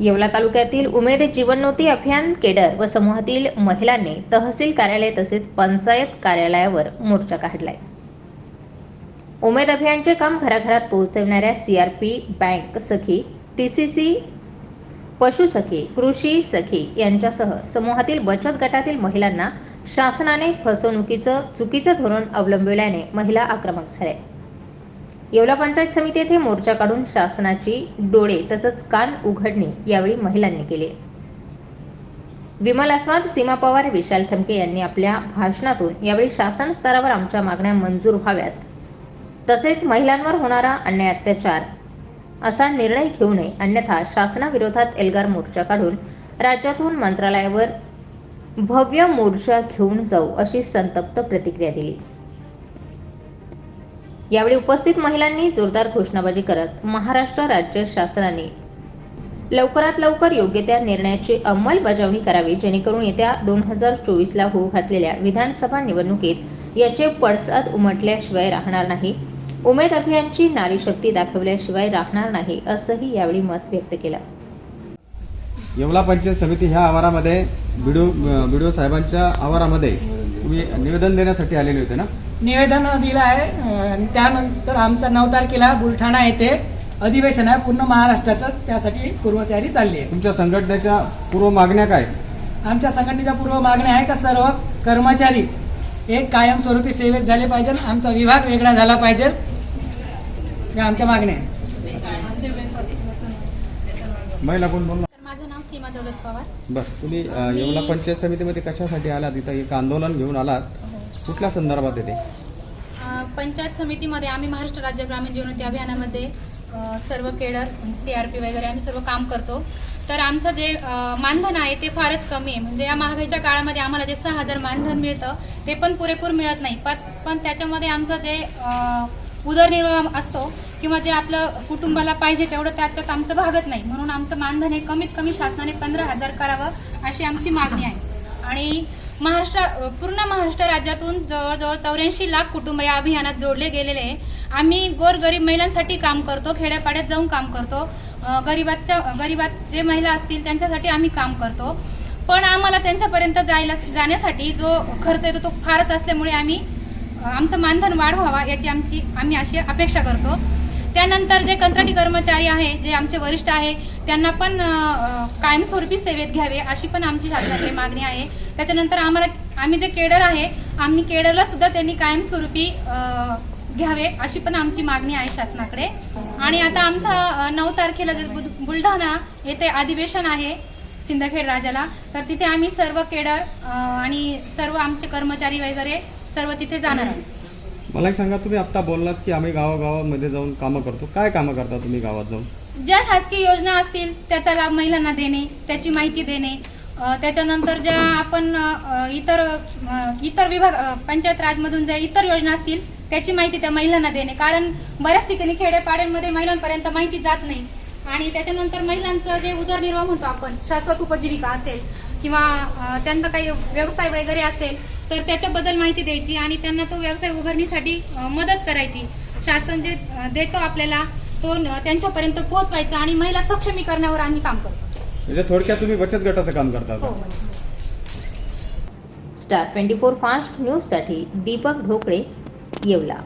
येवला तालुक्यातील उमेद जीवनोती अभियान केडर व समूहातील महिलांनी तहसील कार्यालय तसेच पंचायत कार्यालयावर मोर्चा काढलाय. उमेद अभियानचे काम घराघरात पोहोचविणाऱ्या पी बँक सखी टी सी सी पशुसखी कृषी सखी यांच्यासह समूहातील बचत गटातील महिलांना शासनाने फसवणुकीचं चुकीचं धोरण अवलंबिल्याने महिला आक्रमक झाल्या. येवला पंचायत समिती येथे मोर्चा काढून शासनाची डोळे तसंच कान उघडणी यावेळी महिलांनी केली. विमल आस्वाद सीमा पवार विशाल ठमके यांनी आपल्या भाषणातून यावेळी शासन स्तरावर आमच्या मागण्या मंजूर व्हाव्यात. तसेच महिलांवर होणारा अन्याय अत्याचार असा निर्णय घेऊ नये अन्यथा शासनाविरोधात एल्गार मोर्चा काढून राज्यातून मंत्रालयावर भव्य मोर्चा घेऊन जाऊ अशी संतप्त प्रतिक्रिया दिली. यावेळी उपस्थित महिलांनी जोरदार घोषणाबाजी करत महाराष्ट्र राज्य शासनाने लवकरात लवकर योग्य त्या निर्णयाची अंमलबजावणी करावी जेणेकरून येत्या दोन हजार चोवीसला होऊ घातलेल्या विधानसभा निवडणुकीत याचे पडसाद उमटल्याशिवाय राहणार नाही. उमेद अभियानची नारी शक्ती दाखवल्याशिवाय राहणार नाही असंही यावेळी मत व्यक्त केलं. येवला पंचायत समिती ह्या आवारामध्ये बिडो बिडो साहेबांच्या आवारामध्ये तुम्ही निवेदन देण्यासाठी आलेले होते ना? निवेदन दिलं आहे. आणि त्यानंतर आमचा नऊ तारखेला बुलढाणा येथे अधिवेशन आहे. पूर्ण महाराष्ट्राचं त्यासाठी पूर्वतयारी चालली आहे. तुमच्या संघटनेच्या पूर्व मागण्या काय? आमच्या संघटनेच्या पूर्व मागण्या आहे का सर्व? कर्मचारी एक कायमस्वरूपी सेवेत झाले पाहिजे. आमचा विभाग वेगळा झाला पाहिजे. या आमच्या मागण्या आहे महिला कोण बोलणार? तर माझं नाव सीमा दौलत पवार. बस तुम्ही येवला पंचायत समितीमध्ये कशासाठी आलात? इथं एक आंदोलन घेऊन आलात. कुठल्या संदर्भात येते? पंचायत समितीमध्ये आम्ही महाराष्ट्र राज्य ग्रामीण जीवनोन्नती अभियानामध्ये सर्व केडर म्हणजे सी आर पी वगैरे आम्ही सर्व काम करतो. तर आमचं जे मानधन आहे ते फारच कमी आहे. म्हणजे या महागाईच्या काळामध्ये आम्हाला जे सहा हजार मानधन मिळतं ते पण पुरेपूर मिळत नाही. पण पण त्याच्यामध्ये आमचं जे उदरनिर्वाह असतो किंवा जे आपलं कुटुंबाला पाहिजे तेवढं त्याच्यात आमचं भागत नाही. म्हणून आमचं मानधन हे कमीत कमी शासनाने पंधरा हजार करावं अशी आमची मागणी आहे. आणि महाराष्ट्र पूर्ण महाराष्ट्र राज्यातून जवळजवळ चौऱ्याऐंशी लाख कुटुंब या अभियानात जोडले गेलेले आहे. आम्ही गोरगरीब महिलांसाठी काम करतो खेड्यापाड्यात जाऊन काम करतो. गरिबाच्या गरिबात जे महिला असतील त्यांच्यासाठी आम्ही काम करतो. पण आम्हाला त्यांच्यापर्यंत जायला जाण्यासाठी जो खर्च येतो तो फारच असल्यामुळे आम्ही आमचं मानधन वाढ व्हावा याची आमची आम्ही अशी अपेक्षा करतो. त्यानंतर जे कंत्राटी कर्मचारी आहे जे आमचे वरिष्ठ आहे त्यांना पण कायमस्वरूपी सेवेत घ्यावे अशी पण आमची शासनाकडे मागणी आहे. त्याच्यानंतर आम्हाला आम्ही जे केडर आहे आम्ही केडरला सुद्धा त्यांनी कायमस्वरूपी घ्यावे अशी पण आमची मागणी आहे शासनाकडे. आणि आता आमचा नऊ तारखेला बुलढाणा येथे अधिवेशन आहे सिंदखेड राजाला तर तिथे आम्ही सर्व केडर आणि सर्व आमचे कर्मचारी वगैरे सर्व तिथे जाणार आहोत मला एक सांगा तुम्ही आत्ता बोललात की आम्ही गावागावामध्ये जाऊन कामं करतो. काय कामं करता तुम्ही गावात जाऊन? ज्या शासकीय योजना असतील त्याचा लाभ महिलांना देणे त्याची माहिती देणे त्याच्यानंतर ज्या आपण इतर इतर विभाग पंचायत राजमधून ज्या इतर योजना असतील त्याची माहिती त्या महिलांना देणे. कारण बऱ्याच ठिकाणी खेडेपाड्यांमध्ये महिलांपर्यंत माहिती जात नाही. आणि त्याच्यानंतर महिलांचं जे उदरनिर्वाह म्हणतो आपण शाश्वत उपजीविका असेल किंवा त्यांना त्यांचा काही व्यवसाय वगैरे असेल तर त्याच्याबद्दल माहिती द्यायची आणि त्यांना तो व्यवसाय उभारणीसाठी मदत करायची. शासन जे देतो आपल्याला तो न- त्यांच्यापर्यंत पोहोचवायचा आणि महिला सक्षमीकरणावर आम्ही काम करतो. म्हणजे थोडक्यात तुम्ही बचत गटाचं काम करता हो स्टार ट्वेंटी फोर फास्ट न्यूजसाठी दीपक ढोकळे येवला.